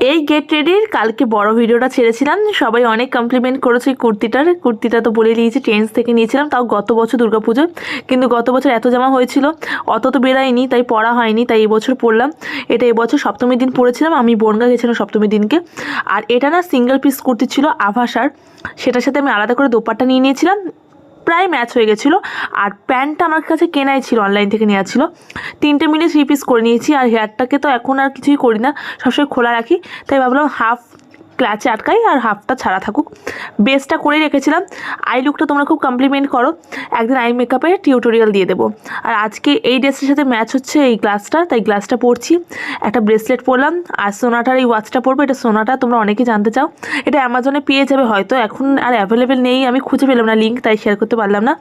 এই গেট রেডির কালকে বড় ভিডিওটা ছেড়েছিলাম। সবাই অনেক কমপ্লিমেন্ট করেছে কুর্তিটার। কুর্তিটা তো বলে দিয়েছি ট্রেন্স থেকে নিয়েছিলাম, তাও গত বছর দুর্গাপুজোয় কিন্তু গত বছর এত জামা হয়েছিল, অত তো বেরায়নি, তাই পরা হয়নি, তাই এবছর পরলাম। এটা এবছর সপ্তমীর দিন পরেছিলাম, আমি বনগা গেছিলাম সপ্তমীর দিনকে। আর এটা না সিঙ্গেল পিস কুর্তি ছিল আভাসার সেটার সাথে আমি আলাদা করে দোপাট্টা নিয়ে নিয়েছিলাম। প্রায় ম্যাচ হয়ে গেছিল। আর প্যান্টটা আমার কাছে কেনাই ছিল অনলাইন থেকে নেওয়া ছিল। তিনটে মিলে থ্রি পিস করে নিয়েছি, আর হেয়ারটাকে তো এখন আর কিছুই করি না, সবসময় খোলা রাখি। তাই ভাবলাম হাফ ক্লাচে আটকাই আর হাফটা ছাড়া থাকুক। বেসটা করে রেখেছিলাম। আই লুকটা তোমরা খুব কমপ্লিমেন্ট করো। একদিন আই মেকআপের টিউটোরিয়াল দিয়ে দেবো। আর আজকে এই ড্রেসের সাথে ম্যাচ হচ্ছে এই গ্লাসটা তাই গ্লাসটা পরছি। একটা ব্রেসলেট পরলাম। আর সোনাটার এই ওয়াচটা পরবো। এটা সোনাটা তোমরা অনেকেই জানতে চাও। এটা অ্যামাজনে পেয়ে যাবে হয়তো। এখন আর অ্যাভেলেবেল নেই। আমি খুঁজে পেলাম না লিঙ্ক তাই শেয়ার করতে পারলাম না।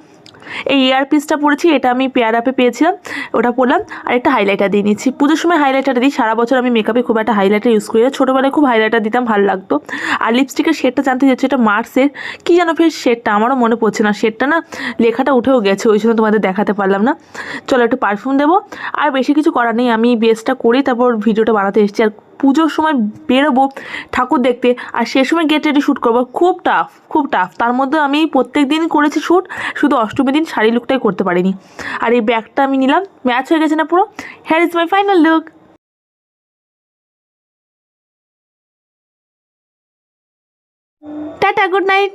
এই ইয়ারপিসটা পরেছি, এটা আমি পেয়ার আপে পেয়েছিলাম, ওটা পরলাম, আর একটা হাইলাইটার দিয়ে নিচ্ছি। পুজোর সময় হাইলাইটার দিই, সারা বছর আমি মেকআপে খুব একটা হাইলাইটার ইউজ করি ছোটোবেলায় খুব হাইলাইটার দিতাম, ভালো লাগতো। আর লিপস্টিকের শেডটা জানতে চাচ্ছি এটা মার্সের কী যেন ফের শেডটা আমারও মনে পড়ছে না শেডটা না লেখাটা উঠেও গেছে, ওই জন্য তোমাদের দেখাতে পারলাম না। চলো একটু পারফিউম দেবো, আর বেশি কিছু করার নেই, আমি বেসটা করি, তারপর ভিডিওটা বানাতে এসেছি, আর পুজোর সময় বেরোবো ঠাকুর দেখতে। আর সে সময় গেট রেডি শ্যুট করব। খুব টাফ খুব টাফ তার মধ্যে আমি প্রত্যেক দিন করেছি শ্যুট শুধু অষ্টমী দিন শাড়ি লুকটাই করতে পারিনি। আর এই ব্যাগটা আমি নিলাম ম্যাচ হয়ে গেছে না পুরো? Here is my final look tata good night